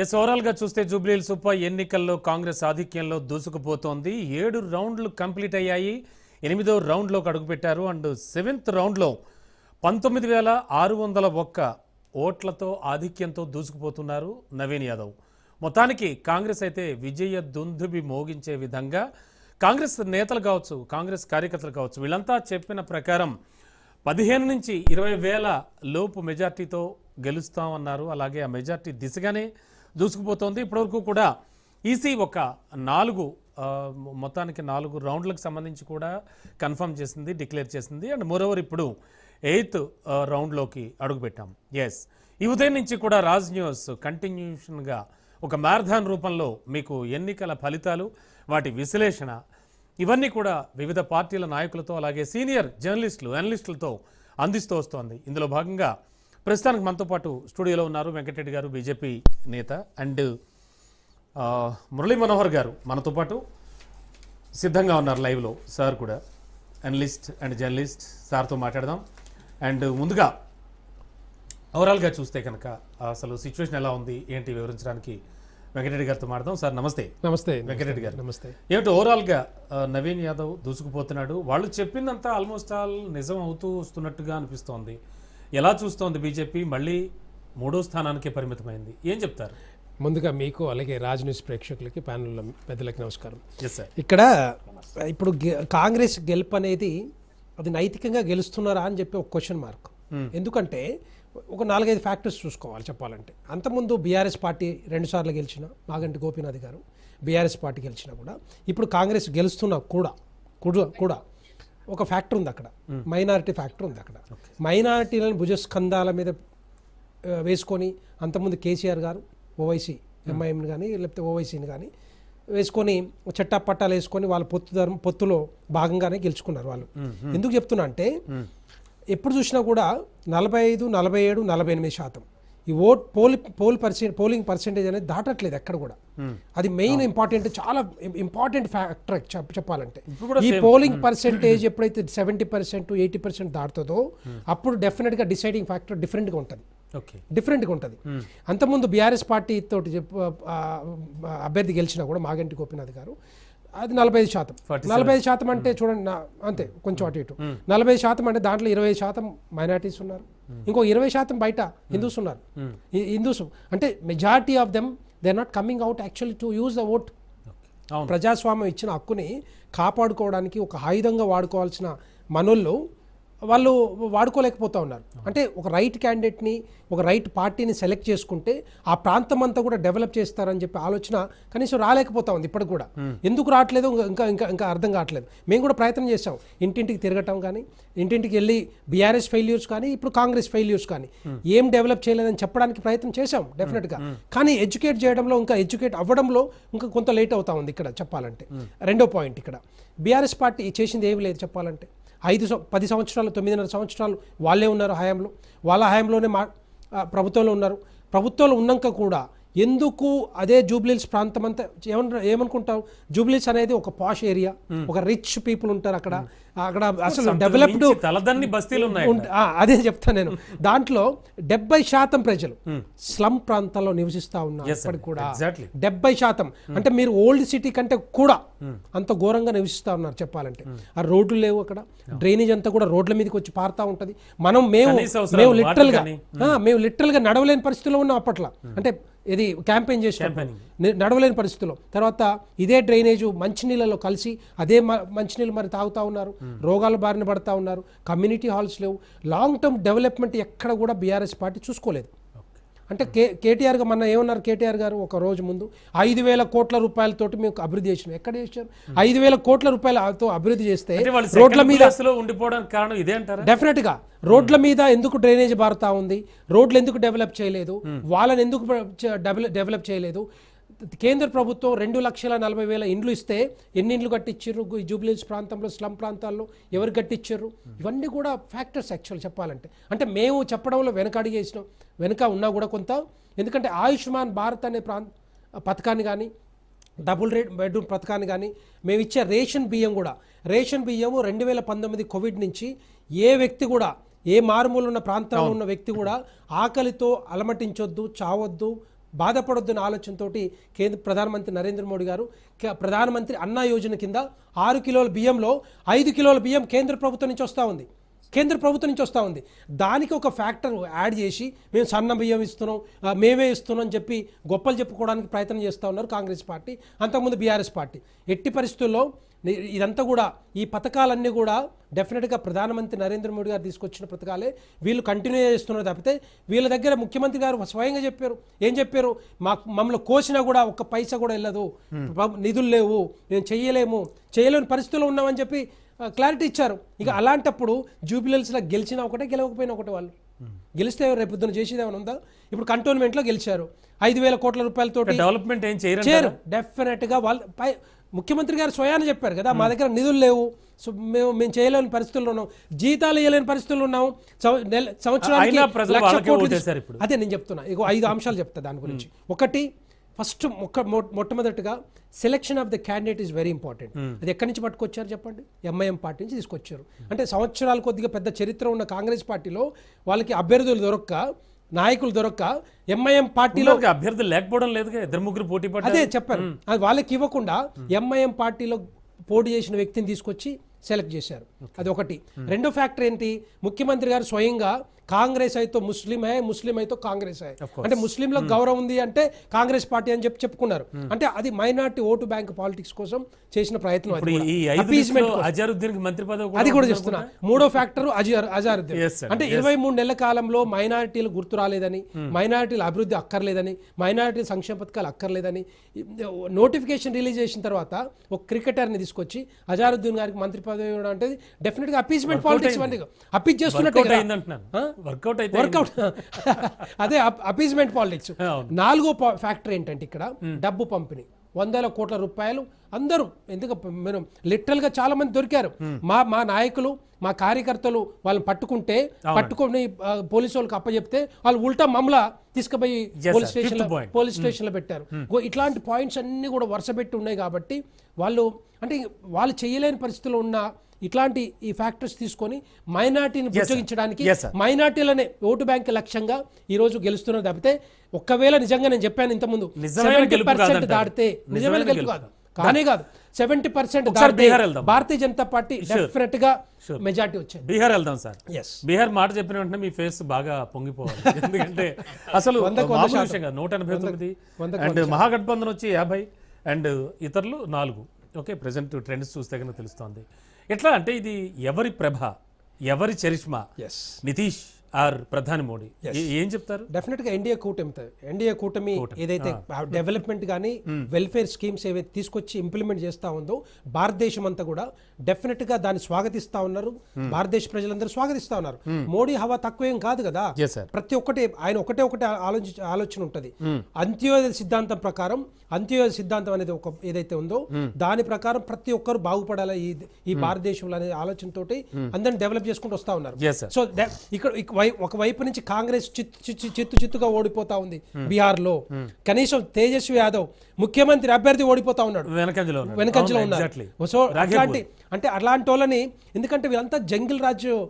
Yes ఓవరాల్గా చూస్తే జూబ్లీల్ super ఎన్నికల్లో కాంగ్రెస్ ఆధిక్యంలో దూసుకుపోతోంది. ఏడు రౌండ్లు కంప్లీట్ అయ్యాయి. ఎనిమిదో రౌండ్లోకి అడుగుపెట్టారు. అండ్ సెవెంత్ రౌండ్లో పంతొమ్మిది వేల ఆరు వందల ఒక్క ఓట్లతో ఆధిక్యంతో దూసుకుపోతున్నారు నవీన్ యాదవ్. మొత్తానికి కాంగ్రెస్ అయితే విజయ దుందుబి మోగించే విధంగా కాంగ్రెస్ నేతలు కావచ్చు కాంగ్రెస్ కార్యకర్తలు కావచ్చు వీళ్ళంతా చెప్పిన ప్రకారం పదిహేను నుంచి ఇరవై వేల లోపు మెజార్టీతో గెలుస్తామన్నారు. అలాగే ఆ మెజార్టీ దిశగానే దూసుకుపోతోంది. ఇప్పటివరకు కూడా ఈసీ ఒక నాలుగు మొత్తానికి నాలుగు రౌండ్లకు సంబంధించి కూడా కన్ఫర్మ్ చేసింది డిక్లేర్ చేసింది. అండ్ మోరోవర్ ఇప్పుడు ఎయిత్ రౌండ్లోకి అడుగుపెట్టాం. ఎస్ ఈ ఉదయం నుంచి కూడా రాజ్ న్యూస్ కంటిన్యూషన్గా ఒక మ్యారథాన్ రూపంలో మీకు ఎన్నికల ఫలితాలు వాటి విశ్లేషణ ఇవన్నీ కూడా వివిధ పార్టీల నాయకులతో అలాగే సీనియర్ జర్నలిస్టులు అనలిస్టులతో అందిస్తూ వస్తోంది. ఇందులో భాగంగా ప్రస్తుతానికి మనతో పాటు స్టూడియోలో ఉన్నారు వెంకటరెడ్డి గారు బీజేపీ నేత అండ్ మురళీ మనోహర్ గారు మనతో పాటు సిద్ధంగా ఉన్నారు లైవ్లో సార్ కూడా అనలిస్ట్ అండ్ జర్నలిస్ట్ సార్తో మాట్లాడదాం. అండ్ ముందుగా ఓవరాల్గా చూస్తే కనుక అసలు సిచ్యువేషన్ ఎలా ఉంది ఏంటి వివరించడానికి వెంకటరెడ్డి గారితో మాట్లాడదాం. సార్ నమస్తే. నమస్తే. వెంకటరెడ్డి గారు. నమస్తే. ఏమిటి ఓవరాల్గా నవీన్ యాదవ్ దూసుకుపోతున్నాడు? వాళ్ళు చెప్పిందంతా ఆల్మోస్ట్ ఆల్ నిజం అవుతూ వస్తున్నట్టుగా అనిపిస్తోంది. ఎలా చూస్తోంది బీజేపీ? మళ్ళీ మూడో స్థానానికే పరిమితమైంది. ఏం చెప్తారు? ముందుగా మీకు అలాగే రాజ్ న్యూస్ ప్రేక్షకులకి ప్యానల్ పెద్దలకి నమస్కారం. ఇక్కడ ఇప్పుడు కాంగ్రెస్ గెలుపు అనేది అది నైతికంగా గెలుస్తున్నారా అని చెప్పి ఒక క్వశ్చన్ మార్క్ ఎందుకంటే ఒక నాలుగైదు ఫ్యాక్టర్స్ చూసుకోవాలి చెప్పాలంటే. అంతకుముందు బీఆర్ఎస్ పార్టీ రెండుసార్లు గెలిచిన మాగంటి గోపీనాథ్ గారు బీఆర్ఎస్ పార్టీ గెలిచినా కూడా. ఇప్పుడు కాంగ్రెస్ గెలుస్తున్నా కూడా కూడా కూడా ఒక ఫ్యాక్టర్ ఉంది అక్కడ. మైనారిటీ ఫ్యాక్టర్ ఉంది అక్కడ. మైనారిటీలను భుజస్కంధాల మీద వేసుకొని అంతకుముందు కేసీఆర్ గారు ఓవైసీ ఎంఐఎంని కానీ లేకపోతే ఓవైసీని కానీ వేసుకొని చట్టా పట్టాలు వేసుకొని వాళ్ళ పొత్తు ధర్మ పొత్తులో భాగంగానే గెలుచుకున్నారు వాళ్ళు. ఎందుకు చెప్తున్నా అంటే ఎప్పుడు చూసినా కూడా నలభై ఐదు నలభై ఏడు నలభై ఎనిమిది శాతం. ఈ vote poll poll percent polling percentage అనేది దాటట్లేదు ఎక్కడ కూడా. అది మెయిన్ ఇంపార్టెంట్ చాలా ఇంపార్టెంట్ ఫ్యాక్టర్ చెప్పాలంటే. ఈ పోలింగ్ పర్సెంటేజ్ ఎప్పుడైతే సెవెంటీ పర్సెంట్ ఎయిటీ పర్సెంట్ దాటుతుందో అప్పుడు డెఫినెట్గా డిసైడింగ్ ఫ్యాక్టర్ డిఫరెంట్గా ఉంటుంది. ఓకే. డిఫరెంట్గా ఉంటుంది. అంతకుముందు బీఆర్ఎస్ పార్టీ తోటి అభ్యర్థి గెలిచినా కూడా మాగంటి గోపీనాథ్ గారు అది నలభై ఐదు శాతం. నలభై ఐదు శాతం అంటే చూడండి అంతే కొంచెం అటు ఇటు. నలభై ఐదు శాతం అంటే దాంట్లో ఇరవై శాతం మైనారిటీస్ ఉన్నారు. ఇంకో ఇరవై శాతం బయట హిందూస్ ఉన్నారు. ఈ హిందూస్ అంటే majority of them they are not coming out actually to use the vote ప్రజాస్వామ్యం ఇచ్చిన హక్కుని కాపాడుకోవడానికి ఒక ఆయుధంగా వాడుకోవాల్సిన మనోళ్ళు వాళ్ళు వాడుకోలేకపోతా ఉన్నారు. అంటే ఒక రైట్ క్యాండిడేట్ని ఒక రైట్ పార్టీని సెలెక్ట్ చేసుకుంటే ఆ ప్రాంతం అంతా కూడా డెవలప్ చేస్తారని చెప్పి ఆలోచన కనీసం రాలేకపోతా ఉంది ఇప్పటికి కూడా. ఎందుకు రావట్లేదు? ఇంకా ఇంకా ఇంకా అర్థం కావట్లేదు. మేము కూడా ప్రయత్నం చేసాం ఇంటింటికి తిరగటం కానీ ఇంటింటికి వెళ్ళి బీఆర్ఎస్ ఫెయిల్యూర్స్ కానీ ఇప్పుడు కాంగ్రెస్ ఫెయిల్యూర్స్ కానీ. ఏం డెవలప్ చేయలేదని చెప్పడానికి ప్రయత్నం చేశాం డెఫినెట్గా కానీ ఎడ్యుకేట్ చేయడంలో ఇంకా ఎడ్యుకేట్ అవ్వడంలో ఇంకా కొంత లేట్ అవుతా ఉంది ఇక్కడ చెప్పాలంటే. రెండో పాయింట్ ఇక్కడ. బీఆర్ఎస్ పార్టీ చేసింది ఏమీ లేదు చెప్పాలంటే. ఐదు పది సంవత్సరాలు తొమ్మిదిన్నర సంవత్సరాలు వాళ్ళే ఉన్నారు హయాంలో. వాళ్ళ హయాంలోనే మా ప్రభుత్వంలో ఉన్నారు. ప్రభుత్వంలో ఉన్నాక కూడా ఎందుకు అదే జూబ్లీల్స్ ప్రాంతం అంతా ఏమన్నా ఏమనుకుంటావు? జూబ్లీల్స్ అనేది ఒక పాష్ ఏరియా. ఒక రిచ్ పీపుల్ ఉంటారు అక్కడ. అక్కడ అసలు డెవలప్డ్ తలదన్ని బస్తీలు ఉన్నాయి అదే చెప్తాను నేను. దాంట్లో డెబ్బై శాతం ప్రజలు స్లమ్ ప్రాంతాల్లో నివసిస్తా ఉన్నారు. ఇప్పటికి కూడా. డెబ్బై శాతం. అంటే మీరు ఓల్డ్ సిటీ కంటే కూడా అంత ఘోరంగా నివసిస్తా ఉన్నారు చెప్పాలంటే. ఆ రోడ్లు లేవు అక్కడ. డ్రైనేజ్ అంతా కూడా రోడ్ల మీదకి వచ్చి పారుతా ఉంటది. మనం మేము మేము లిటరల్గా మేము లిటరల్గా నడవలేని పరిస్థితిలో ఉన్నాం అప్పట్లో. అంటే ఇది క్యాంపెయిన్ ని- నడవలేని పరిస్థితిలో. తర్వాత ఇదే డ్రైనేజ్ మంచినీళ్ళలో కలిసి అదే మంచినీళ్ళు మరి తాగుతా ఉన్నారు. రోగాల బారిన పడతా ఉన్నారు. కమ్యూనిటీ హాల్స్ లేవు. లాంగ్ టర్మ్ డెవలప్మెంట్ ఎక్కడ కూడా బీఆర్ఎస్ పార్టీ చూసుకోలేదు. అంటే కే కేటీఆర్ మొన్న ఏమన్నారు? కేటీఆర్ గారు ఒక రోజు ముందు ఐదు వేల కోట్ల రూపాయలతోటి మేము అభివృద్ధి చేసినాం ఎక్కడ చేశారు? ఐదు వేల కోట్ల రూపాయలతో అభివృద్ధి చేస్తే రోడ్ల మీద ఉండిపోవడానికి కారణం ఇదే అంటారా? డెఫినెట్గా. రోడ్ల మీద ఎందుకు డ్రైనేజ్ బారుతా ఉంది? రోడ్లు ఎందుకు డెవలప్ చేయలేదు? వాళ్ళని ఎందుకు డెవలప్ చేయలేదు? కేంద్ర ప్రభుత్వం రెండు లక్షల నలభై వేల ఇండ్లు ఇస్తే ఎన్ని ఇండ్లు కట్టించారు జూబ్లీస్ ప్రాంతంలో స్లమ్ ప్రాంతాల్లో ఎవరు కట్టించారు ఇవన్నీ కూడా ఫ్యాక్టర్స్ యాక్చువల్ చెప్పాలంటే. అంటే మేము చెప్పడంలో వెనకడిగేసినాం వెనక ఉన్నా కూడా కొంత. ఎందుకంటే ఆయుష్మాన్ భారత్ అనే ప్రాంత పథకాన్ని కానీ డబుల్ రేట్ బెడ్రూమ్ పథకాన్ని కానీ మేము ఇచ్చే రేషన్ బియ్యం కూడా. రేషన్ బియ్యము రెండు వేల పంతొమ్మిది కోవిడ్ నుంచి ఏ వ్యక్తి కూడా ఏ మారుమూల ఉన్న ప్రాంతంలో ఉన్న వ్యక్తి కూడా ఆకలితో అలమటించొద్దు చావొద్దు బాధపడొద్దున్న ఆలోచనతోటి కేంద్ర ప్రధానమంత్రి నరేంద్ర మోడీ గారు కే- ప్రధానమంత్రి అన్నా యోజన కింద ఆరు కిలోల బియ్యంలో ఐదు కిలోల బియ్యం కేంద్ర ప్రభుత్వం నుంచి వస్తూ ఉంది. కేంద్ర ప్రభుత్వం నుంచి వస్తూ ఉంది. దానికి ఒక ఫ్యాక్టర్ యాడ్ చేసి మేము సన్న బియ్యం ఇస్తున్నాం మేమే ఇస్తున్నాం అని చెప్పి గొప్పలు చెప్పుకోవడానికి ప్రయత్నం చేస్తూ ఉన్నారు కాంగ్రెస్ పార్టీ అంతకుముందు బీఆర్ఎస్ పార్టీ. ఎట్టి పరిస్థితుల్లో ఇదంతా కూడా ఈ పథకాలన్నీ కూడా డెఫినెట్గా ప్రధానమంత్రి నరేంద్ర మోడీ గారు తీసుకొచ్చిన పథకాలే. వీళ్ళు కంటిన్యూ చేస్తున్నారు తప్పితే వీళ్ళ దగ్గర ముఖ్యమంత్రి గారు స్వయంగా చెప్పారు. ఏం చెప్పారు? మా మమ్మల్ని కోసినా కూడా ఒక్క పైసా కూడా వెళ్ళదు. నిధులు లేవు. మేము చెయ్యలేము. చేయలేని పరిస్థితుల్లో ఉన్నామని చెప్పి క్లారిటీ ఇచ్చారు. ఇక అలాంటప్పుడు జూబిలెన్స్లో గెలిచినా ఒకటే గెలవకపోయినా ఒకటే వాళ్ళు. గెలిస్తే రేపు పొద్దున చేసేది ఏమైనా ఉందా? ఇప్పుడు కంటోన్మెంట్లో గెలిచారు. ఐదు వేల కోట్ల రూపాయలతో డెవలప్మెంట్ ఏం చేయరు చేయరు. డెఫినెట్గా వాళ్ళు ముఖ్యమంత్రి గారు స్వయాన్ని చెప్పారు కదా మా దగ్గర నిధులు లేవు. సో మేము మేము చేయలేని పరిస్థితుల్లో ఉన్నాం. జీతాలు ఇవ్వలేని పరిస్థితుల్లో ఉన్నాం. సంవ- నెల- సంవత్సరానికి. అదే నేను చెప్తున్నా. ఇగో ఐదు అంశాలు చెప్తా దాని గురించి. ఒకటి ఫస్ట్ మొక్క మొ- మొట్టమొదటిగా selection of the candidate is very important అది ఎక్కడి నుంచి పట్టుకొచ్చారు చెప్పండి? ఎంఐఎం పార్టీ నుంచి తీసుకొచ్చారు. అంటే సంవత్సరాలు కొద్దిగా పెద్ద చరిత్ర ఉన్న కాంగ్రెస్ పార్టీలో వాళ్ళకి అభ్యర్థులు దొరక్క నాయకులు దొరక్క ఎంఐఎం పార్టీలో అభ్యర్థులు లేకపోవడం లేదుగా ఇద్దరు ముగ్గురు పోటీ అదే చెప్పారు అది వాళ్ళకి ఇవ్వకుండా ఎంఐఎం పార్టీలో పోటీ చేసిన వ్యక్తిని తీసుకొచ్చి సెలెక్ట్ చేశారు. అది ఒకటి రెండో ఫ్యాక్టర్ ఏంటి? ముఖ్యమంత్రి గారు స్వయంగా కాంగ్రెస్ అయితే ముస్లిం హై ముస్లిం అయితే కాంగ్రెస్ హై. అంటే ముస్లింలకు గౌరవం ఉంది అంటే కాంగ్రెస్ పార్టీ అని చెప్పి చెప్పుకున్నారు. అంటే అది మైనార్టీ ఓటు బ్యాంక్ పాలిటిక్స్ కోసం చేసిన ప్రయత్నం మంత్రి పదవి అది కూడా చెప్తున్నా. మూడో ఫ్యాక్టర్ అజార్ అజారుద్దీన్. అంటే ఇరవై మూడు నెలల కాలంలో మైనారిటీలు గుర్తు రాలేదని మైనారిటీల అభివృద్ధి అక్కర్లేదని మైనారిటీ సంక్షేమ పథకాలు అక్కర్లేదని నోటిఫికేషన్ రిలీజ్ చేసిన తర్వాత ఒక క్రికెటర్ని తీసుకొచ్చి అజారుద్దీన్ గారికి మంత్రి పదవి ఇవ్వడం అంటే డెఫినెట్గా అపీస్మెంట్ పాలిటిక్స్ అపీజ్ చేస్తున్నట్టు వర్కౌట్ అయితే వర్కౌట్ అదే అపీస్మెంట్ పాలిటిక్స్. నాలుగో ఫ్యాక్టర్ ఏంటంటే ఇక్కడ డబ్బు పంపిణీ. వందల కోట్ల రూపాయలు అందరూ ఎందుకు మేము లిటరల్గా చాలా మంది దొరికారు మా మా నాయకులు మా కార్యకర్తలు వాళ్ళని పట్టుకుంటే పట్టుకొని పోలీసు వాళ్ళకి అప్పచెప్తే వాళ్ళు ఉల్టా మమ్మల తీసుకుపోయి పోలీస్. స్టేషన్. పోలీస్ స్టేషన్లో పెట్టారు. గో- ఇట్లాంటి పాయింట్స్ అన్ని కూడా వరుస పెట్టి ఉన్నాయి కాబట్టి వాళ్ళు అంటే వాళ్ళు చేయలేని పరిస్థితుల్లో ఉన్న ఇట్లాంటి ఈ ఫ్యాక్టర్స్ తీసుకొని మైనార్టీని sir. మైనార్టీలనే ఓటు బ్యాంక్ లక్ష్యంగా ఈ రోజు గెలుస్తున్నారు తప్పితే ఒక్కవేళ నిజంగా నేను చెప్పాను ఇంతకుముందు సెవెంటీ పర్సెంట్ కాదంటారు. దాటితే నిజమైన గెలుపు కాదు. కానే కాదు. Seventy percent. Bharatiya Janata party డెఫినెట్గా మెజార్టీ వచ్చేది. బీహార్ వెళ్దాం సార్ బీహార్ మాట చెప్పిన వెంటనే మీ ఫేస్ బాగా పొంగిపోవాలి. ఎందుకంటే అసలు నూట ఎనభై తొమ్మిది అండ్ మహాగఠబంధన్ వచ్చి యాభై అండ్ ఇతరులు నాలుగు. ఓకే ప్రజెంట్ ట్రెండ్స్ చూస్తే కనుక తెలుస్తోంది. ఎట్లా అంటే ఇది ఎవరి ప్రభ ఎవరి చరిష్మా? నితీష్. ఆర్ ప్రధాని మోడీ. ఏ- ఏం చెప్తారు? డెఫినెట్గా ఎన్డీఏ కూటమి ఎన్డీఏ కూటమి ఏదైతే డెవలప్మెంట్ కానీ వెల్ఫేర్ స్కీమ్స్ ఏవైతే తీసుకొచ్చి ఇంప్లిమెంట్ చేస్తా ఉందో భారతదేశం అంతా కూడా డెఫినెట్గా దాన్ని స్వాగతిస్తా ఉన్నారు. భారతదేశ ప్రజలందరూ స్వాగతిస్తా ఉన్నారు. మోడీ హవా తక్కువేం కాదు కదా? సార్ ప్రతి ఒక్కటి ఆయన ఒకటే ఒకటి ఆలోచి ఆలోచన ఉంటుంది. అంత్యోదయ సిద్ధాంతం ప్రకారం అంత్యోదయ సిద్ధాంతం అనేది ఒక ఏదైతే ఉందో దాని ప్రకారం ప్రతి ఒక్కరు బాగుపడాలి ఈ భారతదేశంలో అనే ఆలోచనతోటి అందరిని డెవలప్ చేసుకుంటూ వస్తా ఉన్నారు. సో ఇక్కడ ఇక వై- ఒక వైపు నుంచి కాంగ్రెస్ చిత్తు చిత్తు చిత్తు చిత్తుగా ఓడిపోతా ఉంది బీహార్లో కనీసం తేజస్వి యాదవ్ ముఖ్యమంత్రి అభ్యర్థి ఓడిపోతా ఉన్నాడు. వెనకంజలో ఉన్నారు. సో. అట్లాంటి అంటే అట్లాంటి వాళ్ళని ఎందుకంటే వీళ్ళంతా జంగిల్ రాజు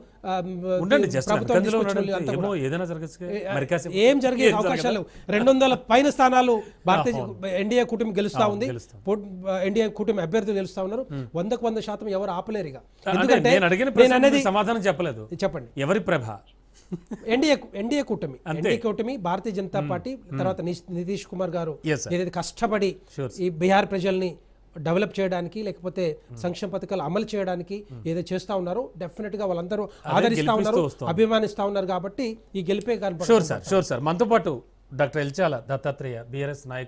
ఏం జరిగే అవకాశాలు? రెండు వందల పైన స్థానాలు భారతీయ ఎన్డీఏ కూటమి గెలుస్తా ఉంది. ఎన్డీఏ కూటమి అభ్యర్థులు గెలుస్తా ఉన్నారు. వందకు వంద శాతం ఎవరు ఆపలేరు ఇక. ఎందుకంటే నేను అనేది సమాధానం చెప్పలేదు. చెప్పండి. ఎవరి ప్రభ? ఎన్డీఏ ఎన్డీఏ కూటమి. ఎన్డీఏ కూటమి భారతీయ జనతా పార్టీ తర్వాత నితీష్ కుమార్ గారు. ఏదైతే కష్టపడి ఈ బీహార్ ప్రజల్ని డెవలప్ చేయడానికి లేకపోతే సంక్షేమ పథకాలు అమలు చేయడానికి ఏదో చేస్తా ఉన్నారో డెఫినెట్గా వాళ్ళందరూ ఆదరిస్తా ఉన్నారు. అభిమానిస్తా ఉన్నారు కాబట్టి ఈ గెలిపే షూర్ కనపడుతుంది సార్ షూర్ సార్ మనతో పాటు డాక్టర్ ఎల్చాల దత్తాత్రేయ బీఆర్ఎస్ నాయకులు